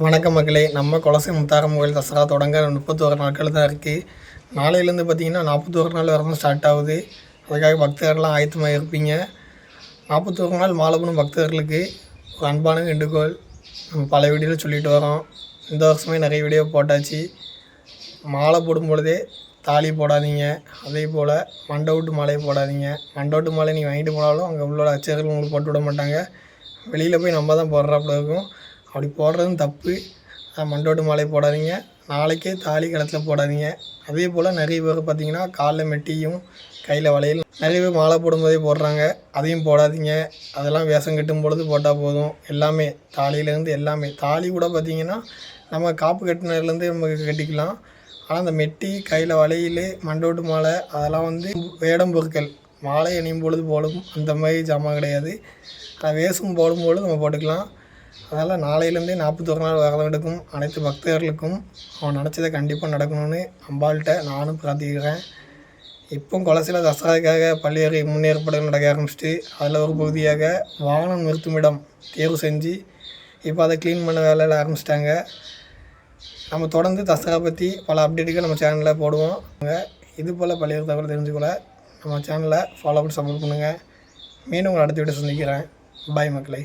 வணக்கம் மக்களே. நம்ம குலசை முத்தாரம் கோயில் தசரா தொடங்க முப்பத்தோரு நாட்கள் தான் இருக்குது நாளையிலேருந்து பார்த்தீங்கன்னா நாற்பத்தோரு நாள் வரணும் ஸ்டார்ட் ஆகுது. அதுக்காக பக்தர்கள்லாம் ஆயத்தமாக இருப்பீங்க. நாற்பத்தோரு நாள் மாலை போடும் பக்தர்களுக்கு ஒரு அன்பான வேண்டுகோள். நம்ம பல வீடியோவில் சொல்லிட்டு வரோம். இந்த வருஷமே நிறைய வீடியோ போட்டாச்சு. மாலை போடும் பொழுதே தாலி போடாதீங்க. அதே போல் மண்டவுட்டு மாலையை போடாதீங்க. மண்டவுட்டு மாலை நீங்கள் வாங்கிட்டு போனாலும் அங்கே உள்ள அச்சர்கள் உங்களுக்கு போட்டு விட மாட்டாங்க. வெளியில் போய் நம்ம தான் போடுறாப்புல இருக்கும். அப்படி போடுறதும் தப்பு. மண்டோடு மண்டோட்டு மாலை போடாதீங்க. நாளைக்கே தாலி கணத்தில் போடாதீங்க. அதே போல் நிறைய பேர் பார்த்திங்கன்னா காலில் மெட்டியும் கையில் வளையல் நிறைய பேர் மாலை போடும்போதே போடுறாங்க. அதையும் போடாதீங்க. அதெல்லாம் வேஷம் கட்டும் பொழுது போட்டால் போதும். எல்லாமே தாலியிலேருந்து எல்லாமே. தாலி கூட பார்த்திங்கன்னா நம்ம காப்பு கட்டினதுலேருந்து நமக்கு கட்டிக்கலாம். ஆனால் அந்த மெட்டி கையில் வளையல் மண்டோட்டு மாலை அதெல்லாம் வந்து வேடம் பொருட்கள் மாலை அணியும் பொழுது போடும் அந்த மாதிரி ஜாமான் கிடையாது. வேஷம் போடும்பொழுது நம்ம போட்டுக்கலாம். அதனால் நாளையிலேருந்தே நாற்பத்தொரு நாள் விரதம் எடுக்கும் அனைத்து பக்தர்களுக்கும் அவன் நினச்சதை கண்டிப்பாக நடக்கணும்னு அம்பாள்கிட்ட நானும் பிரார்த்திக்கிறேன். இப்போ குலசில தசராவுக்காக பல்வேறு முன்னேற்பாடுகள் நடக்க ஆரம்பிச்சிட்டு அதில் ஒரு பகுதியாக வாகனம் நிறுத்துமிடம் தேர்வு செஞ்சு இப்போ அதை க்ளீன் பண்ண வேலையில் ஆரம்பிச்சிட்டாங்க. நம்ம தொடர்ந்து தசரா பற்றி பல அப்டேட்டுகள் நம்ம சேனலில் போடுவோம். இது போல் பல்வேறு தகவல் தெரிஞ்சுக்கொள்ள நம்ம சேனலை ஃபாலோ பண்ணி சப்போர்ட் பண்ணுங்கள் மீண்டும் உங்களை அடுத்த வீடியோ சந்திக்கிறேன். பாய் மக்களை.